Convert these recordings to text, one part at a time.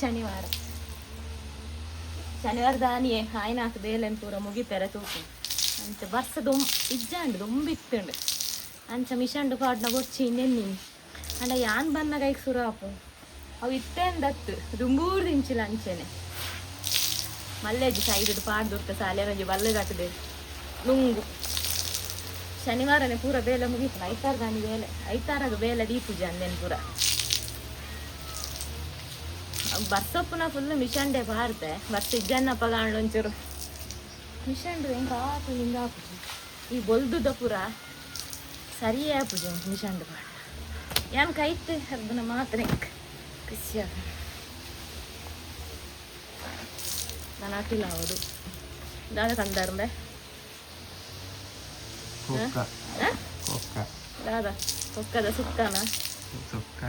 ಶನಿವಾರ. ಶನಿವಾರ ದಾನಿಯೇ, ಆಯ್ನಾಕ್ ಬೇಲೆನ್ ಪೂರ ಮುಗಿಪೆರೆ ತೂಕು. ಅಂಚ ಬರ್ಸ ದುಮ್, ಇಜ್ಜಂಡು ದುಂಬಿತ್ತುಂಡು. ಅಂಚ ಮಿಷಂಡು ಪಾಡ್ನ ಬೊಚ್ಚಿ ನೆನ್ನಿ. ಅಂಡ ಯಾನ್ ಬನ್ನಾಗ ಈಗ ಸುರಾಪು? ಅವು ಇತ್ತೇಂದತ್ತು, ದುಂಬೂರು ದಿಂಚಿಲ್ಲ ಅಂಚೆನೆ. ಮಲ್ಲೆಜ್ಜಿ ಸೈಡ್ ಪಾಡ್ದುರ್ತ ಸಾಲೆ ರಂಜಿ ಬಲ್ಲೆ ಕಟ್ಟದೆ ಲುಂಗು ಶನಿವಾರನೇ ಪೂರ ಬೇಲೆ ಮುಗೀತು. ಐತಾರ ದಾನಿ ಬೇಲೆ, ಐತಾರಾಗ ಬೇಲೆ ದೀಪೂಜೆ ಅಂದೇನು ಪೂರ. ಬಸ್ಸಪ್ಪನ ಫುಲ್ ಮಿಷಂಡೆ ಬಾರ್ದೆ ಬಸ್ ಇಜ್ಜನ್ನಪ್ಪ ಒಂಚೂರು. ಮಿಷಂಡು ಹೆಂಗೆ ಆತು ಹಿಂಗೆ ಆಪುಜಿ. ಈ ಬೊಲ್ದುದ ಪೂರ ಸರಿಯೇ ಆಪುಜಿ ಮಿಷಂಡ್ ಬಾಡ ಏನು ಕೈತೆ ಅದನ್ನ ಮಾತ್ರ ಖುಷಿಯ ನಾನು ಹಾಕಿಲ್ಲ ಅವರು ದಾದ ಕಂದಾರ್ಂಬೆ ದಾದ ಕೊಕ್ಕದ ಸುಕ್ಕನ? ಸುಕ್ಕ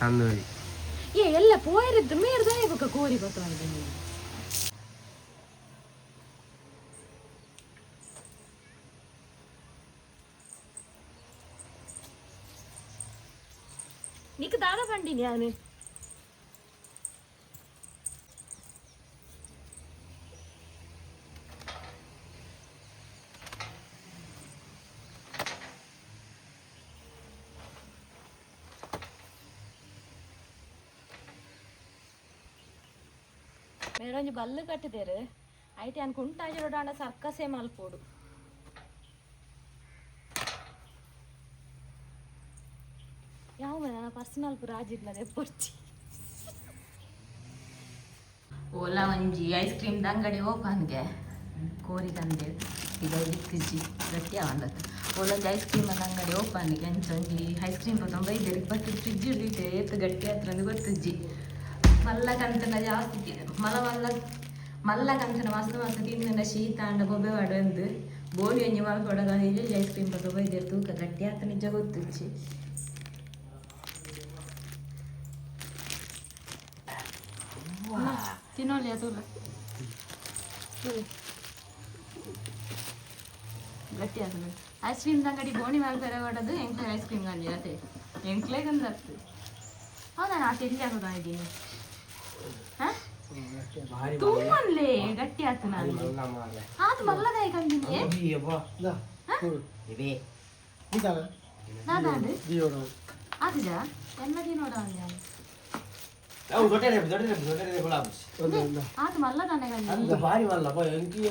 ತಂದೂರಿ. ஏ ಎಲ್ಲ போயிருந்த மீறிதான் தான் இவக்கு கோரி பக்கம் இது நீக்கு தானே பண்ணிட்டு ஞானு ಮೇರೊಂಜಿ ಬಲ್ಲು ಕಟ್ಟಿದೇರು ಐತೆ ಅನ್ಕುಂಟಾಜಿ ನೋಡಾಂಡ ಸರ್ಕಸೇ ಮಲ್ಪೋಡು. ಯಾವ ನನ್ನ ಪರ್ಸನಲ್ ರಾಜಿರ್ಲದೆ ಪೊರ್ಚಿ ಓಲಾ ಒಂಜಿ ಐಸ್ ಕ್ರೀಮ್ದ ಅಂಗಡಿ ಓಪನ್ಗೆ ಕೋರಿ ತಂದೆ ಈಗ ದಿಕ್ಕಿಜ್ಜಿ ಗಟ್ಟಿ ಆವಂದತ್ತು ಓಲೊಂಜಿ ಐಸ್ ಕ್ರೀಮ್ ಅಂಗಡಿ ಓಪನ್ಗೆ ಅಂಚೊಂಜಿ ಐಸ್ ಕ್ರೀಮ್ ತೊಂಬೈದು ಇಪ್ಪತ್ತು ಫ್ರಿಜ್ ಇಡೀತೆ ಏತ್ ಗಟ್ಟಿ ಹತ್ರ ಗೊತ್ತಿಜ್ಜಿ. ಮಲ್ಲ ಕಂತನ ಜಾಸ್ತಿ ತಿ- ಮಲ ಮಲ್ಲ ಮಲ್ಲ ಮಸ್ತ ಮಸ್ತ್ ಮಸ್ತ್ ತಿಂದಿನ ಶೀತ ಅಂಡ ಬೊಬ್ಬೆ ಮಾಡುವಂದು ಬೋಳಿ ಒಂಜಿ ಮಲ್ಕೊಡಗ ನಿಜ ಐಸ್ ಕ್ರೀಮ್ ಬಗ್ಗೆ ಬೈದಿರು ತೂಕ ಗಟ್ಟಿ ಆತ ನಿಜ ಗೊತ್ತು ತಿನ್ನೋಲಿ ಅದು. ಗಟ್ಟಿ ಆಗ್ತದೆ ಐಸ್ ಕ್ರೀಮ್ ಅಂಗಡಿ ಬೋಣಿ ಮೇಲೆ ಬೇರೆ ಹೊಡೋದು ಎಂಕ್ಲೆ ಐಸ್ ಕ್ರೀಮ್ ಗಂಜಿ ಅದೇ. ಎಂಕ್ಲೆಗಂದ್ರೆ ಆಗ್ತದೆ ಹೌದಾ ನಾ ತಿಂಡಿ ಭಾರಿ ತುಂಬನ್ಲೆ ಗಟ್ಟಿ ಆತು ನಾನು ಆತು ಮಲ್ಲದ ಈಗ ನಿಮಗೆ ನಾನಾಡು ಆತು ಜಾ ಎನ್ನದಿ ನೋಡವನ್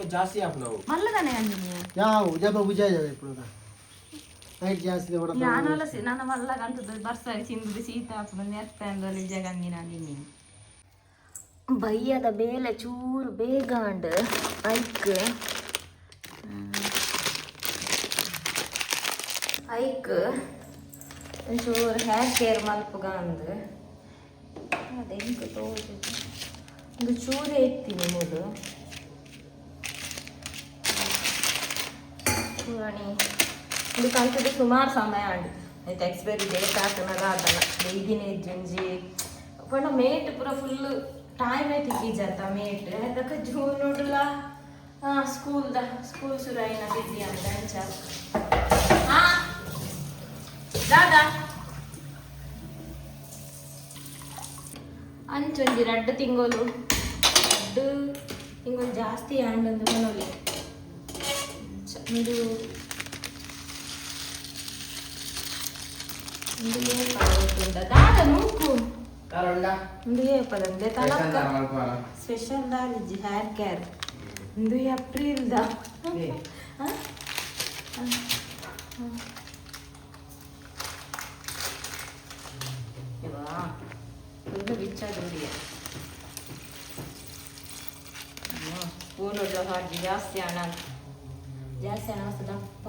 ಜಾಸ್ತಿ మల్లదానే జాస్తి ನಾನು ಮಲ್ಲಗಂತದ್ದು ಬರ್ಸಾಗಿ ಸಿಂಧು ಸೀತಾಪು ನೆರ್ತ ಅಂದ್ರೆ ನಿಜ ಗಂಗಿನ ನಿನ್ನೆ ಬಯ್ಯದ ಬೇಲೆ ಚೂರು ಬೇಗ ಅಂಡ್ ಐಕ್. ಐಕ್. ಒಂಚೂರು ಹೇರ್ ಕೇರ್ ಮಲ್ಪಗ ಅಂದ್ ತೋಜು ಒಂದು ಚೂರೇ ಮೂರು ಚೂರಣಿ ಇದು ಕಲ್ತದ್ದು ಸುಮಾರು ಸಮಯ ಆಂಡ್ ಆಯ್ತು ಎಕ್ಸ್ಪೈರಿ ಡೇಟ್ ಹಾಕನದ ಅದಲ್ಲ ಈಗಿನ ಜಂಜಿ ಪಂಡ ಮೇಟ್ ಪೂರ ಫುಲ್ ಟೈಮ್ ಐತಿ ಈಜಂತ ಮೇಟ್ ಅದಕ್ಕೆ ಜೂನ್ ನೋಡಲ್ಲ ಸ್ಕೂಲ್ದ ಸ್ಕೂಲ್ ಶುರು ಆಯ್ನ ಬಿಸಿ ಅಂತ ಅಂಚ ಹಾ ದಾದಾ ಅಂಚೊಂಜಿ ರಡ್ಡು ತಿಂಗಳು ರಡ್ಡು ತಿಂಗಳು ಜಾಸ್ತಿ ಆಂಡೊಂದು ಮನೋಲಿ ಇದು ಇದು ಏನ್ ಮಾಡೋದ್ರಿಂದ ದಾದ ಮೂಕು ಕಾರಣ ಒಂದು ಏಪದಂದೆ ತಲಕ ಸ್ಪೆಷಲ್ ದಾಲಿಜಿ ಹೇರ್ ಕೇರ್ ಒಂದು ಏಪ್ರಿಲ್ ದ ಫುಲ್ ಬಿಚ್ಚದೂರಿಗೆ ಪೂರ್ಣ ಹಾಕಿ ಜಾಸ್ತಿ ಹಣ ಜಾಸ್ತಿ ಹಣ ದಪ್ಪ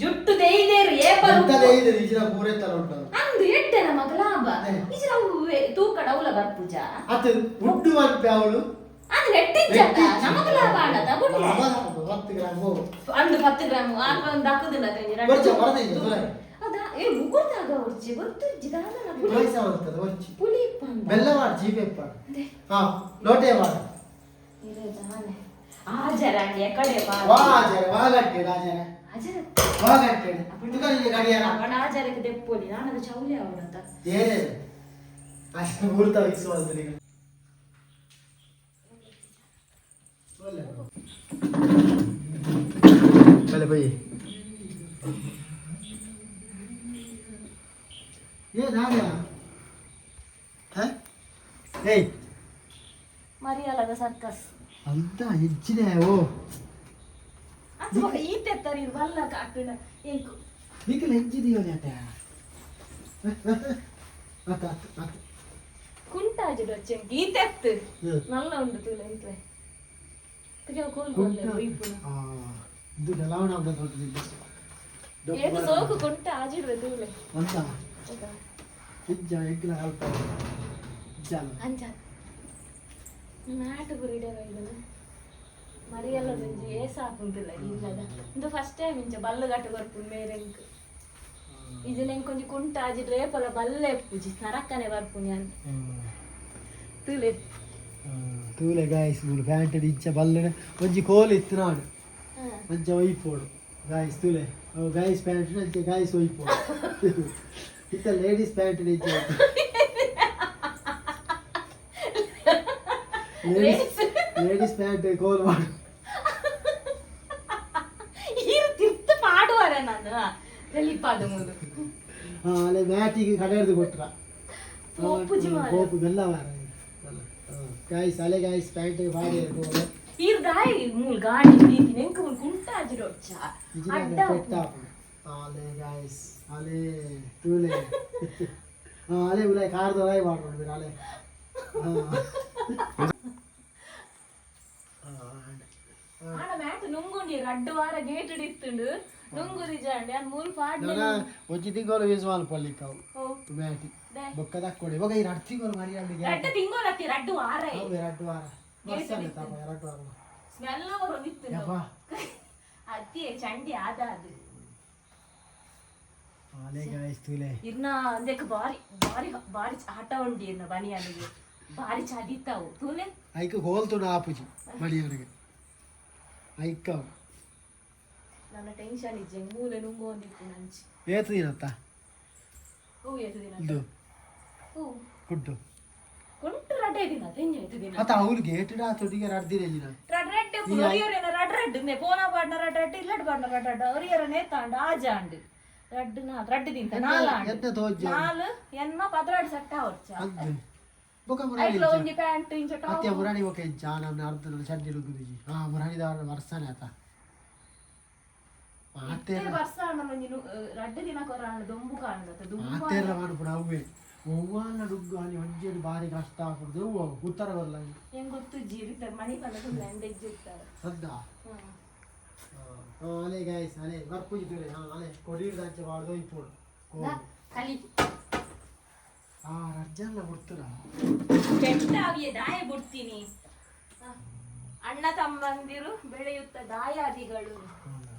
ಜುಟ್ಟು ದೇಯಿದೇರಿ ಏಪರು ದೇಯಿದೇರಿ ಇಜಿನ ಪೂರೆ ತರ ಉಂಟು ಅಂದು. ಎಟ್ಟೆ ನಮ್ಮ ಲಾಭ? ಇಜಿನ ಅವು ತೂಕ ಡೌಲ ಬರ್ಪುಜ? ಅತ ಉಟ್ಟು ಮಲ್ಪೆ ಅವಳು? ಅದು ನೆಟ್ಟಿಜ್ಜ ನಮಗ ಲಾಭ ಆಡದ ಬುಡು ಹತ್ತು ಗ್ರಾಮು ಅಂದು 10 ಗ್ರಾಮು ಆಗ ಒಂದು ಹಾಕುದಿಲ್ಲ ಅದ ಏ ಮುಗುರ್ದಾಗ ಹೊರ್ಚಿ ಗೊತ್ತು ಜಿದಾದ ಪುಲಿಸ ಬರ್ತದೆ ಹೊರ್ಚಿ ಪುಲಿಪ್ಪ ಬೆಲ್ಲ ಮಾಡಿ ಜೀಪೆಪ್ಪ ಹಾ ಲೋಟೆ ಮಾಡ್. ಇರೆ ದಾನೆ. ಆಜರ ಕಡೆ ಬಾ ಆಜರ ವಾಗಟ್ಟೆ ರಾಜರ. पण आजार आहे ते पोली आणायला चावली आवडतात ये अशी उरता विकस वाजली पहिले भाई ये ना गया है नहीं मरियाला का सर्कस अंता हिज्जिने ओ ನಿಖಿಲ್ ಹೆಜ್ಜಿದೀಯ ನಾಟ. ಅತ್ತ ಅತ್ತ ಕುಂಟಾಜಿಡು ಅಚ್ಚೆ ಗೀತೆತ್ತು ನಲ್ಲ ಉಂಡು ತುಲ ಇಂತ್ರೆ ಕೋಲ್ ಕೊಲ್ಲ ಬೀಪುನ ಆ ಇದು ಡಲಾವಣ ಆಗ್ದ ಕೊಟ್ಟಿದ್ದು ಸೋಕು ಕುಂಟ ಆಜಿಡು ತುಲೆ ಅಂತ ಇಜ್ಜ ಎಗ್ಲ ಅಲ್ಪ. ಜಾಲ ಅಂಜ. ನಾಟ ಬುರಿಡೆ ಬೈದನ ಮರಿಯಲ್ಲ ಒಂಜಿ ಏಸಾಪುಂಟುಲ್ಲ ಇಲ್ಲದ ಇಂದು ಫಸ್ಟ್ ಟೈಮ್ ಇಂಚ ಬಲ್ಲ ಗಟ್ಟ ಬರ್ಪುಂಡು ಮೇರೆಂಕ್ ಇದು ನೆಂಗೆ ಕೊಂಚ ಕುಂಟ ಆಜಿ ರೇಪಲ ಬಲ್ಲ ಎಪ್ಪುಜಿ ನರಕ್ಕನೆ ಬರ್ಪುಣಿ ಅಂತ ತೂಲೆ ತೂಲೆ ಗಾಯಿಸ್ ಮೂಡು ಪ್ಯಾಂಟ್ ಇಚ್ಚ ಬಲ್ಲನೆ ಒಂಜಿ ಕೋಲು ಇತ್ತು ನಾಡು ಅಂಚ ಒಯ್ಪೋಡು ಗಾಯಿಸ್ ತೂಲೆ ಅವು ಗಾಯಿಸ್ ಪ್ಯಾಂಟ್ ಅಂಚ ಗಾಯಿಸ್ ಒಯ್ಪೋಡು ಇತ್ತ ಲೇಡೀಸ್ ಪ್ಯಾಂಟ್ ಇಚ್ಚ ಲೇಡೀಸ್ ಲೇಡೀಸ್ ಪ್ಯಾಂಟ್ ಕೋಲ್ ಮಾಡು ಎಲ್ಲಿಪಾದ ಮುಂದೆ ಅಲ್ಲಿ ಮ್ಯಾಟಿಗೆ ಕಡೆ ಹಿಡಿದು ಕೊಟ್ರ ಕೋಪು ಬೆಲ್ಲ ಮಾರ ಗಾಯ್ಸ್ ಅಲೆ ಗಾಯ್ಸ್ ಪ್ಯಾಂಟ್ ಬಾಡಿ ಇರ್ಬೋದು ಈರ್ ದಾಯಿ ಮೂಲ್ ಗಾಡಿ ಬೀದಿ ನೆಂಕ ಮೂಲ್ ಕುಂಟಾಜಿ ರೊಚ್ಚ ಅಡ್ಡ ಅಲೆ ಗಾಯ್ಸ್ ಅಲೆ ಟೂಲೆ ಅಲೆ ಉಲೆ ಕಾರ್ದ ಒಳಗೆ ಮಾಡ್ಕೊಂಡು ಅಲೆ ಆಡ ಮ್ಯಾಟ್ ನುಂಗುಂಡಿ ಅಡ್ಡ ವಾರ ಗೇಟ್ ಹಿಡಿಸ್ತಿಂಡು ಒಜ್ಜಿತಿಂಗೋಲು ಯೂಸ್ ಮಾಡ್ಕೊಳ್ಳಿಕ್ಕೆ ಅವು ಬ್ಯಾಟಿ ಬೊಕ್ಕದಾಗ ಕೊಡಿ ಇವಾಗ ಎರಡ್ ತಿಂಗಳು ಮರಿ ಅಲ್ಲಿ ಎರಡು ತಿಂಗಳು ಹತ್ತಿ ಎರಡು ವಾರ. ಹೌದು ಎರಡು ವಾರ. ಬಸ್ಸಲ್ಲಿ ತಪ್ಪ ಎರಡು ವಾರ. ಸ್ಮೆಲ್ ಅವರು ನಿಂತು ಅಪ್ಪ ಚಂಡಿ ಆದ ಅದು. ಆಲೇ ಗಾಯ್ಸ್ ತುಲೆ. ಇರ್ನ ಅಂದೆಕ ಬಾರಿ ಬಾರಿ ಬಾರಿ ಆಟ ಉಂಡಿ ಇರ್ನ ಬಾರಿ ಚಾದಿತ್ತವು ತುಲೆ? ಐಕ ಹೋಲ್ತು ನಾ ಅಪ್ಪಿ ಬನಿ ನನ್ನ ಟೆನ್ಷನ್ ಇಜ್ಜೆ ಮೂಲೆ ನುಂಗು ಒಂದಿತ್ತು ನಂಚಿ ಏತು ದಿನತ್ತ ಹೂ ಎತ್ತು ದಿನ ಇದು ಹೂ ಕುಡ್ಡು ಕೊಂಟು ರಡ್ಡೆ ದಿನ ತೆಂಜ ಎತ್ತು ದಿನ ಅತ್ತ ಅವ್ರಿಗೆ ಗೇಟ್ ತೊಡಿಗೆ ರಡ್ದಿರ ಜಿನ ರಡ್ ರೆಡ್ ಒರಿಯರನ ರಡ್ ರೆಡ್ ನೆ ಪೋನ ಪಾಡ್ನ ರಡ್ ರೆಡ್ ಇಲ್ಲಡ್ ಪಾಡ್ನ ರಡ್ ರೆಡ್ ಒರಿಯರ ನೇತಾಂಡ ಆಜಾಂಡ್ ರಡ್ ನಾ ರಡ್ ದಿಂತ ನಾಲಾಂಡ್ ಎಂತ ತೋಜ ನಾಲ್ ಎನ್ನ ಪದ್ರಾಡ್ ಸಟ್ಟ ಹೊರ್ಚ ಅದು ಬೊಕ ಮುರಾಡಿ ಐಕ್ಲ ಒಂಜಿ ಪ್ಯಾಂಟ್ ಇಂಚ ಟಾಪ್ ಅತ್ಯ ಮುರಾಡಿ ಬೊಕ ಇಂಚ ನಮ್ಮ ಅರ್ಧ ಚಡ್ಡಿ ರುಗ್ಗುದಿಜಿ ಹಾ ಮುರಾಡಿ ದಾರ ವರ್ಷನೇ ಆತ ಕೊರಾಂಡ ದೊಂಬು ಕಾಣ್ದತ್ತ ದುಂಬು ಮಾತೇರ ಮಾಡ್ಬಿಡ ಅವೇ ಒವ್ವಾನ ಡುಗ್ಗು ಅಲ್ಲಿ ಒಂಜೇನು ಬಾರಿ ಕಷ್ಟ ಆಗ್ಬಿಡ್ದು ಉತ್ತರ ಬರಲ್ಲ ಹೆಂಗ್ ಗೊತ್ತು ಜೀರಿತಾರೆ ಮಣಿ ಪಲ್ಲದ ಲ್ಯಾಂಡ್ ಎಜ್ಜಿರ್ತಾರೆ ಸದ್ದ? ಅಲೆ ಗಾಯ್ಸ್ ಅಲೆ ಬರ್ಪುಜಿ ತೂಲೆ ಹಾ ಅಲೆ ಕೊಡಿರ್ ದಂಚ ಮಾಡ್ದು ಇಪ್ಪೋಡು ಕಲಿ. ಆ ರಜ್ಜಲ್ಲ ಬಿಡ್ತೀರ? ದಾಯ ಬಿಡ್ತೀನಿ. ಅಣ್ಣ ತಮ್ಮಂದಿರು ಬೆಳೆಯುತ್ತ ದಾಯಾದಿಗಳು.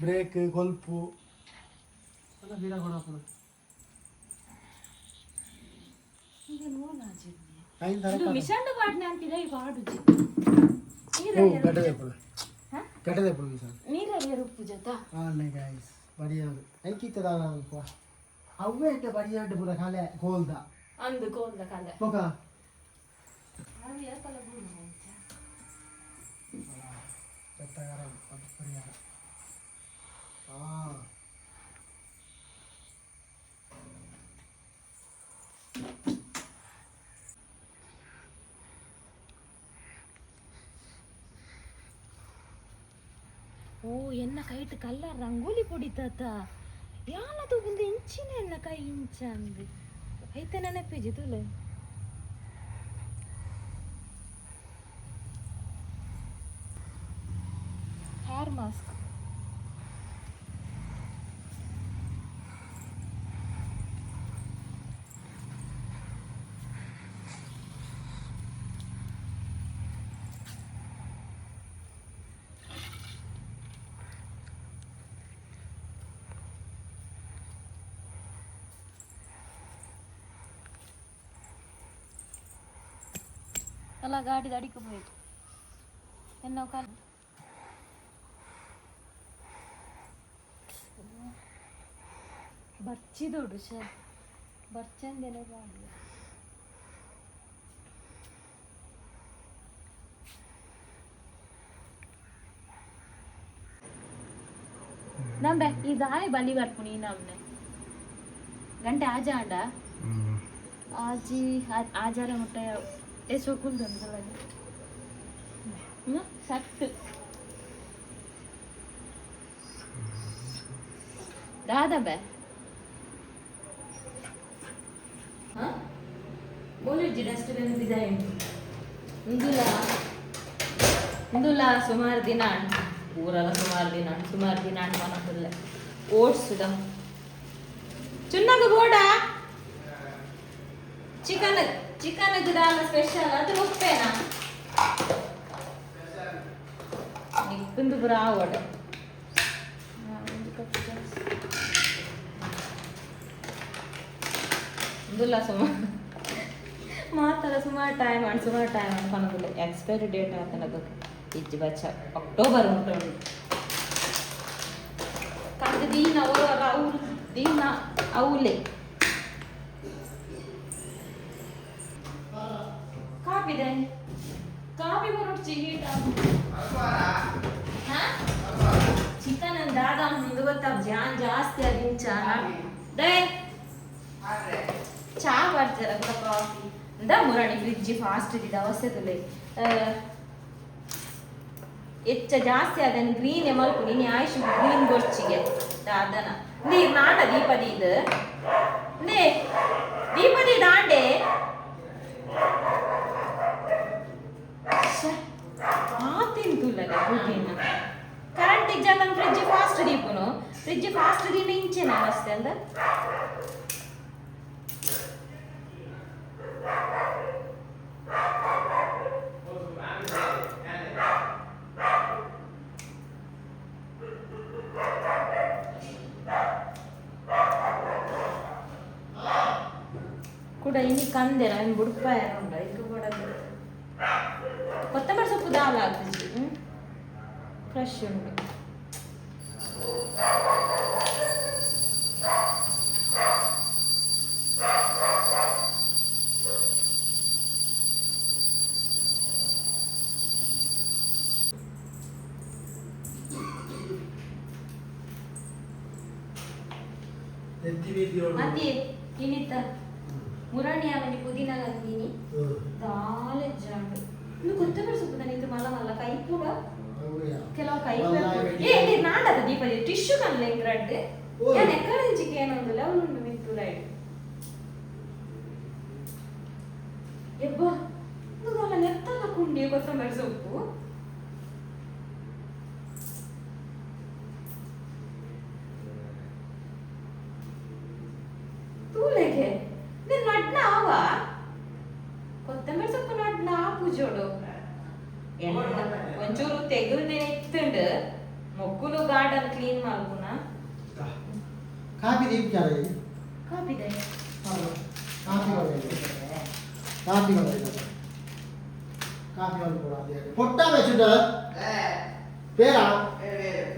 ಬ್ರೇಕ್ ಗೊಲ್ಪು ಎಲ್ಲ ಬೀಡ ಕೊಡಪ್ಪ మిషన్లు వాడిన అంతిదే వాడు గడ్డదేపుడు గడ్డదేపుడు మిషన్ నీరే ఎరుపు జత ఆన్లైన్ గైస్ బడియాడు ఐకిత దాదాపు అవ్వే అంటే బడియాడు పుర కాలే గోల్దా అందు గోల్దా కాలే ఒక అది ఏ కలబు పెద్దగా ಓ ಎನ್ನ ಕೈಟ್ ಕಲ್ಲ ರಂಗೋಲಿ ಪೊಡಿತಾತ ಯಾನದು ಒಂದು ಇಂಚಿನ ಎನ್ನ ಕೈ ಇಂಚ ಅಂದು ಐತೆ ನೆನಪಿಜಿ ತುಳು ಹೇರ್ ಮಾಸ್ಕ್ ಅಲ್ಲ ಗಾಡಿದ ಅಡಿಕೆ ಹೋಯ್ತು ಎನ್ನ ಕಾಲ ಬರ್ಚಿದೋಡು ಶ ಬರ್ಚಂದೆಲೆ ಗಾಡಿ ನಮ್ಬೆ ಈ ದಾಯಿ ಬಲಿ ಬರ್ಪುನಿ ನಮ್ನೆ ಗಂಟೆ ಆಜ ಆಂಡ ಆಜಿ ಆ- ಆಜಾರ ಮುಟ್ಟ ಎಸೋಕು ಬೆಂಬಲಾಗಿ ಸತ್ತು ದಾದ ಬೇ ಬೋಲಿಜ್ಜಿ ಡಸ್ಟ್ಬಿನ್ ಬಿದಾಯಿ ಇಂದುಲ ಇಂದುಲ ಸುಮಾರು ದಿನ ಊರಲ್ಲ ಸುಮಾರು ದಿನ ಸುಮಾರು ದಿನ ಅನುಮಾನ ಫುಲ್ಲ ಓಟ್ಸುದ ಚುನ್ನಗ ಬೋಡ ಚಿಕನ್ ಚಿಕನ್ ದಾಲ ಸ್ಪೆಷಲ್ ಅದು ಉಪ್ಪೇನಾ? ಬರಾ ಒಡೆ ಇಂದುಲ ಸುಮಾರು ಮಾತಲ್ಲ ಸುಮಾರು ಟೈಮ್ ಅಂಡ್ ಸುಮಾರು ಟೈಮ್ ಅನ್ಕೊಂಡಿಲ್ಲ ಎಕ್ಸ್ಪೈರಿ ಡೇಟ್ ಅಂತ ಇಜ್ಜಿ ಬಚ್ಚ. ಅಕ್ಟೋಬರ್ ಉಂಟು ಕಾದು ದೀನ ಅವರು ಅವ್ರು ದೀನ ಅವಲೆ. ಕಾಪಿದೆ? ಕಾಪಿ ಬರೋಡ್ಚಿ ಚಿಗೀಟ. ಚಿಕನ್ ದಾದ ಮುಂದೆ ಗೊತ್ತಾ ಜಾನ್ ಜಾಸ್ತಿ ಅದಿಂಚ ಡೇ. ಚಾ ಅಂತ ಕಾಫಿ? ಅಂದ ಮುರಾಣಿ ಫ್ರಿಡ್ಜ್ ಫಾಸ್ಟ್ ಇದ್ದಿದ್ದ ಅವಶ್ಯಕತೆ. ಹೆಚ್ಚ ಜಾಸ್ತಿ ಆದನ್ ಗ್ರೀನ್ ಎಮಲ್ಕು ನೀನು ಆಯುಷ್ ಗ್ರೀನ್ ಗೊರ್ಚಿಗೆ. ದಾದನ ನೀ ನಾಟ ದೀಪದಿ ಇದು. ನೇ ದೀಪದಿ ದಾಂಡೆ ತಿಂತುಲ್ಲ current ಇಜ್ಜಲ್ಲ fridge fast ದೀಪನು fridge fast ದೀನ ಇಂಚೆನ ಅವಸ್ಥೆ ಅಂದ ಕೂಡ ಇನಿ ಕಂದೆ ನಾನು ಬುಡ್ಪಾಯ ದಾಲ್ ಆಗ್ತದೆ ಫ್ರೆಶ್ ಉಂಟು ಮತ್ತೆ ಇನ್ನಿತ್ತ ಮುರಾಣಿ ಅವನಿ ಪುದೀನ ಗಂದಿನಿ ದಾಲೆ ಜಾಂಡು. ಇನ್ನು ಕೊತ್ತಂಬರಿ ಸೊಪ್ಪು ನನಗೆ ಮಲ್ಲ ಮಲ್ಲ ಕೈ ಕೂಡ ಕೆಲವು ಕೈ ಏ ನೀರು ನಾಟದ ದೀಪದಿ ಟಿಶ್ಯೂ ಕನ್ಲೆ ಇಂಗ್ರಡ್ ಓ. ಯಾನ್ ಎಕ್ಕಡಿಂಚಿಗೆ ಏನೊಂದಿಲ್ಲ ಅವಳು ಮಿತ್ತು ರೈಡ್ ಎಬ್ಬ ಎಂಡ ಒಂಚೂರು ತೆಗೆದು ನಿಂತುಂಡು ಮೊಕ್ಕುಲು ಗಾರ್ಡನ್ ಕ್ಲೀನ್ ಮಾಡ್ಕುನ ಕಾಫಿ ದೀಪ ಕಾಫಿ ದೇ ಕಾಫಿ ಕಾಫಿ ಕಾಫಿ பொட்டா வச்சுட்டு பேரா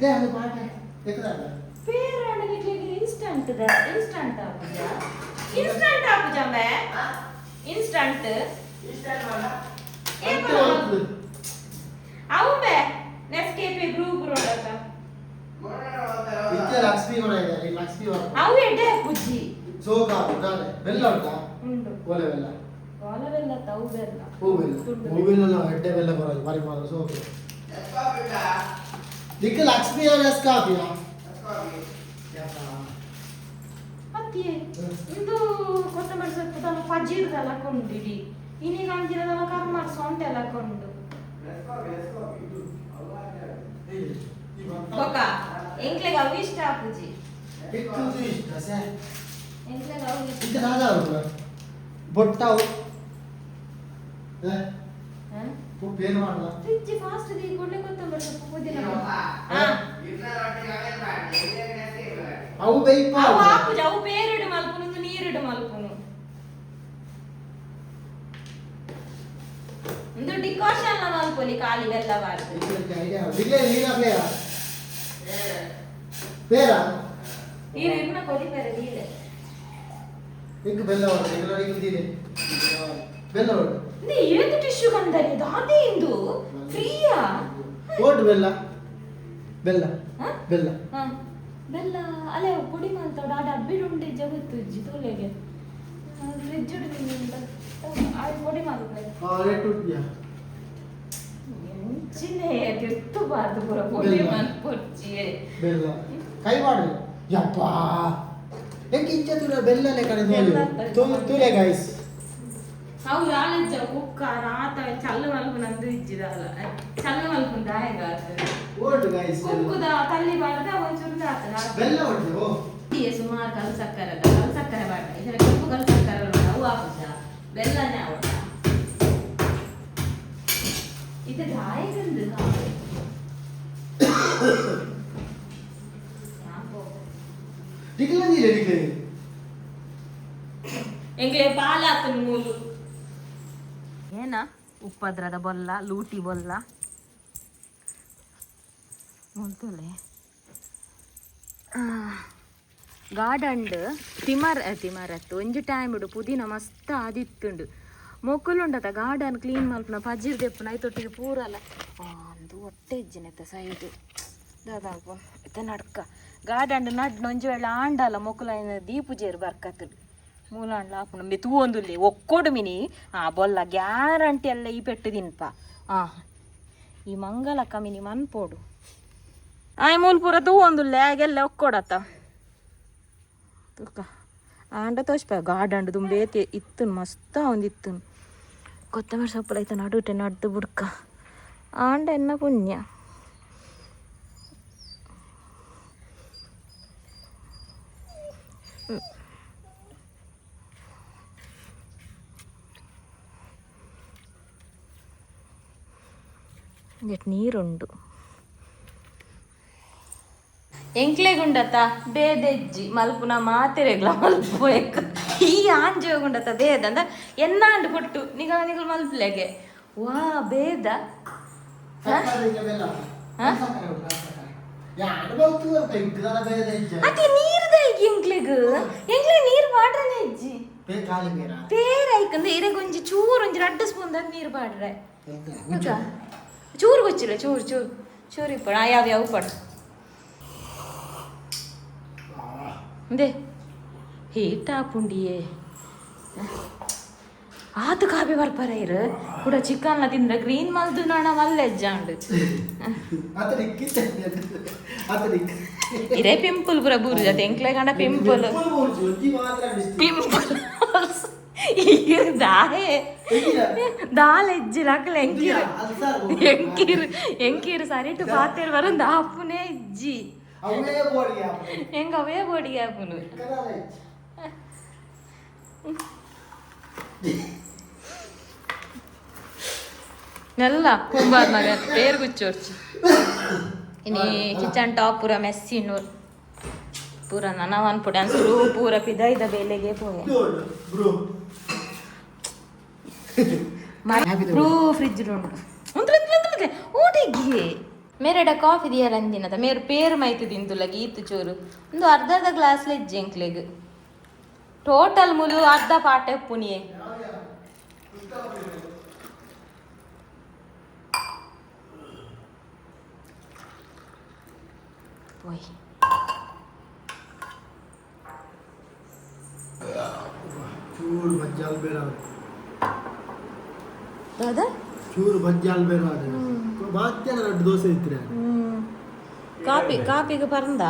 டே அது பாட்டு கேக்குதா பேரா இன்ஸ்டன்ட் இன்ஸ்டன்ட் ஆகுதா இன்ஸ்டன்ட் ஆகுதா மே இன்ஸ்டன்ட் இன்ஸ்டன்ட் வாடா ஏ பண்ணு ಅವು ಬೇ ನೆಸ್ಕೇಪೆ ಬ್ರೂ ಬ್ರೋಡಕ ಇತ್ತೆ ಲಕ್ಷ್ಮಿ ಮನೆ ಇದೆ ಈ ಲಕ್ಷ್ಮಿ ಮನೆ ಅವು ಎಡೆ ಪೂಜಿ ಸೋಕ ಬೆಲ್ಲ ಉಂಟಾ? ಉಂಟು. ಓಲೆ ಬೆಲ್ಲ. ಕಾಲವೆಲ್ಲ ತವು ಬೆಲ್ಲ. ಹೂ ಬೆಲ್ಲ. ಹೂ ಬೆಲ್ಲ ಎಡೆ ಬೆಲ್ಲ ಬರೋದು ಬಾರಿ ಮಾಡೋದು ಸೋಕ ದಿಕ್ಕ ಲಕ್ಷ್ಮಿ ಅವರ ಕಾಫಿಯಾ ಅತ್ತಿಯೇ ಇಂದು ಕೊತ್ತಂಬರಿ ಸೊಪ್ಪು ತನ್ನ ಪಜ್ಜಿರ್ದೆಲ್ಲ ಕೊಂಡಿಡಿ ಇನ್ನೀಗ ಅಂತಿರೋದೆಲ್ಲ ಕರ್ಮ ಸೊಂಟೆಲ್ಲ ಕೊಂಡು ಬೊಕ್ಕ ಎಂಕ್ಲೆಗೆ ಅವು ಇಷ್ಟ ಪೂಜಿ ಇತ್ತು ಇಷ್ಟ ಸೇ ಎಂಕ್ಲೆಗೆ ಅವು ಇಷ್ಟ ಇದು ರಾಜ ಅವರು ಬೊಟ್ಟಾವು ಉಪ್ಪು ಏನು ಮಾಡಲ್ಲ ಫ್ರಿಜ್ ಫಾಸ್ಟ್ ದಿ ಕೊಡ್ಲೆ ಕೊತ್ತಂಬರಿ ಸೊಪ್ಪು ಪುದೀನ ಅವು ಬೇಯ್ಪ ಅವು ಹಾಪುಜ ಅವು ಬೇರಿಡು ಡಿಕಾಷನ್ ಮಲ್ಪುನಿ ಖಾಲಿ ಬೆಲ್ಲ ಬಾರ್ದು ದಿಗ್ಲೆ ಏ ಬೇರ ನೀರು ಕೊದಿಪೇರೆ ನೀರೆ ಇಂಕ್ ಬೆಲ್ಲ ಹೊರಡು ಎಲ್ಲ ಇಲ್ದಿದೆ ಬೆಲ್ಲ ಹೊರಡು ನೀ ಏತು ಟಿಶ್ಯೂ ಕಂದರಿ ದಾದಿ ಇಂದು. ಫ್ರೀಯಾ? ಓಟ್ ಬೆಲ್ಲ. ಬೆಲ್ಲ. ಹ? ಬೆಲ್ಲ. ಹಾ. ಬೆಲ್ಲ. ಅಲೆ ಪುಡಿ ಮಾಡ್ತಾವ ಆ ಡಬ್ಬಿಡು ಉಂಡೆ ಜಗತ್ತು ಇಜ್ಜಿ ತೂಲೆಗೆ ಫ್ರಿಜ್ ಅದು ಪುಡಿ ಮಾಡ್ತಾರೆ ರೇಟ್ ಉಂಟಿಯಾ ಎಂಚಿನೇ ಎತ್ತು ಬಾರ್ದು ಪುರ ಪುಡಿ ಬೆಲ್ಲ. ಕೈ ಮಾಡು. ಯಪ್ಪ. ಹೆಂಗೆ ಇಂಚ ತುಳ ಬೆಲ್ಲಲೆ ಕಡೆ ತೋಲಿ ತುಲೆ ಅವು ರಾಳಿಜ್ಜ ಉಕ್ಕ ರಾತ ಚಲ್ಲ ಮಲ್ಪು ನಂದು ಇಜ್ಜಿದಲ್ಲ ಚಲ್ಲ ಮಲ್ಪು ದಾಯಗ ಓಟ್ ಗೈಸ್ ಕುಕ್ಕುದ ತಲ್ಲಿ ಬಾರ್ದ ಒಂಚೂರು ದಾತ ಬೆಲ್ಲ ಓ. ಸುಮಾರು ಕಲ್ ಸಕ್ಕರೆ ಕಲ್ ಸಕ್ಕರೆ ಬಾಟ ಇದರ ಕಪ್ಪು ಕಲ್ ಸಕ್ಕರೆ ಅವು ಹಾಕುದ. ಬೆಲ್ಲನೇ ಅವಟ ಎಂಗ್ಲೆ ಪಾಲಾತನ ಮೂಲು ಏನ ಉಪ್ಪದ್ರದ ಬೊಲ್ಲ ಲೂಟಿ ಬೊಲ್ಲ ಮುಂತಲೆ ಗಾರ್ಡನ್ ತಿಮರ್ ತಿಮರತ್ತು ಒಂಜಿ ಟೈಮ್ ಇಡು ಪುದೀನ ಮಸ್ತ್ ಆದಿತ್ತುಂಡು ಮೊಕ್ಕಲುಂಡತ ಗಾರ್ಡನ್ ಕ್ಲೀನ್ ಮಲ್ಪನ ಪಜ್ಜಿರ್ ದೆಪ್ಪುನ, ಐತೊಟ್ಟಿಗೆ ಪೂರಲ್ಲ ಒಂದು ಹೊಟ್ಟೆ ಇಜ್ಜಿನೆತ್ತ ಸೈಡ್. ದಾದಾಪ ಇತ್ತ ನಡ್ಕ. ಗಾರ್ಡನ್ ನಡ್ ಒಂಜಿ ವೇಳೆ ಆಂಡಲ ಮೊಕ್ಕಲ ದೀಪುಜೇರು ಬರ್ಕತ್ತು ಮೂಲಾಂಡ್ಲ ಆಪುನ ಮೆತು ತೂವೊಂದುಲ್ಲೆ ಒಕ್ಕೊಡು ಮಿನಿ ಆ ಬೊಲ್ಲ ಗ್ಯಾರಂಟಿ ಎಲ್ಲ ಈ ಪೆಟ್ಟು ತಿನ್ಪ. ಆ, ಈ ಮಂಗಲ ಕಮಿನಿ ಮನ್ಪೋಡು. ಆಯ್, ಮೂಲ್ ತೂ ತೂವೊಂದುಲ್ಲೆ ಆಗೆಲ್ಲ ಒಕ್ಕೊಡತ್ತ. ಆಂಡ ತೋಚ್ಪ ಗಾರ್ಡನ್ ತುಂಬೇತಿ ಇತ್ತುನ್, ಮಸ್ತ ಒಂದಿತ್ತುನ್. ಕೊತ್ತಂಬರಿ ಸೊಪ್ಪು ಐತ ನಡುಟೆ ನಡ್ದು ಬುಡ್ಕ ಆಂಡ ಎನ್ನ ಪುಣ್ಯ ಎಟ್ ನೀರುಂಡು ಎಂಕ್ಲೆಗುಂಡತ ಬೇದೆಜ್ಜಿ ಮಲ್ಪುನ ಮಾತೆರೆಗ್ಲ ಮಲ್ಪು ಈ കൊണ്ടത്ത ಬೇದ ಅಂದ എന്നാണ്ട് ಕೊಟ್ಟು നിങ്ങൾ നിങ്ങൾ ಇಟ್ಟಿದಾರ ಬೇರೆ ಹೆಜ್ಜೆ ಅತಿ ನೀರ್ದ ಎಂಕ್ಲೆಗ್ ಎಂಕ್ಲೆ ನೀರ್ ಪಾಡ್ರನೆ ಇಜ್ಜಿ ಬೇ ಕಾಲಿ ಬೇರ ಬೇರೆ ಐಕಂದ ಇರೆಗೊಂಜಿ ಚೂರು ಒಂಜಿ ರಡ್ಡು ಸ್ಪೂನ್ ನೀರ್ ಪಾಡ್ರೆ ಚೂರು ಗೊಚ್ಚಿಲ್ಲ ಚೂರು ಚೂರು. ಚೂರು ಇಪ್ಪಡ ಯಾವ ಯಾವ ಪಡ. ದೇ. ಹೀಟ್ ಆಪುಂಡಿಯೇ ಆತು ಕಾಬಿ ಬರ್ಪಾರ ಇರು ಕೂಡ ಚಿಕನ್ ತಿಂದ್ರೆ ಗ್ರೀನ್ ಮಲ್ದು ನಾಣ ಮಲ್ಲೆಜ್ಜಾಂಡು ಅತಡಿ ಕಿತ್ತೆ ಅತಡಿ ಇರೇ ಪಿಂಪಲ್ ಪುರ ಬೂರು ಜೊತೆ ಎಂಕ್ಲೆ ಕಂಡ ಪಿಂಪಲ್ ಒಂಜಿ ಮಾತ್ರ ಬಿಸ್ತಿ ಪಿಂಪಲ್ ಈಗ ದಾಯೆ ದಾಲೆಜ್ಜಿ ಲಕ್ಕಲ ಎಂಕಿರು ಅದು ಸಾಕು. ಎಂಕಿರು ಎಂಕಿರು ಸರಿಟು ಪಾತೆರ್ ಬರಂದ ಆಪುನೇ ಇಜ್ಜಿ ಅವೇ ಬೋಡಿಗೆ ಹೆಂಗ ಅವೇ ಬೋಡಿಗೆ ಆಪುನು ಎಲ್ಲ ಕುಂಬಾರ್ ಮಗ ಬೇರೆ ಗುಚ್ಚೋರ್ಚಿ ಇನಿ ಕಿಚನ್ ಟಾಪ್ ಪೂರ ಮೆಸ್ಸಿ ನೂರ್. ಪೂರ ನನವನ್ ಪುಡಿ ಅನ್ಸು ಪೂರ ಪಿದಾಯ್ದ ಬೇಲೆಗೆ ಪೋಯೆ ಬ್ರೂ ಫ್ರಿಜ್ ನೋಡು ಊಟಿಗೆ. ಮೇರೆಡ ಕಾಫಿ ದಿಯರ ಅಂದಿನದ ಮೇರ್ ಪೇರು ಮೈತು ದಿಂದುಲಗೆ ಇತ್ತು ಚೂರು. ಒಂದು ಅರ್ಧ ಅರ್ಧ ಗ್ಲಾಸ್ ಲೆಜ್ಜೆಂಕ್ಲೆಗ್ ಟೋಟಲ್ ಮುಲು ಅರ್ಧ ಪಾಟ ಪುನಿಯೆ ಓಯ್ ಚೂರು ಬಜ್ಜಾಲ್ ಬೇರೆ ದಾದಾ ಚೂರು ಬಜ್ಜಾಲ್ ಬೇರೆ ಮಧ್ಯಾಹ್ನ ಎರಡು ದೋಸೆ ಇತ್ತು ಕಾಪಿ ಕಾಪಿಗೆ ಪರಂದ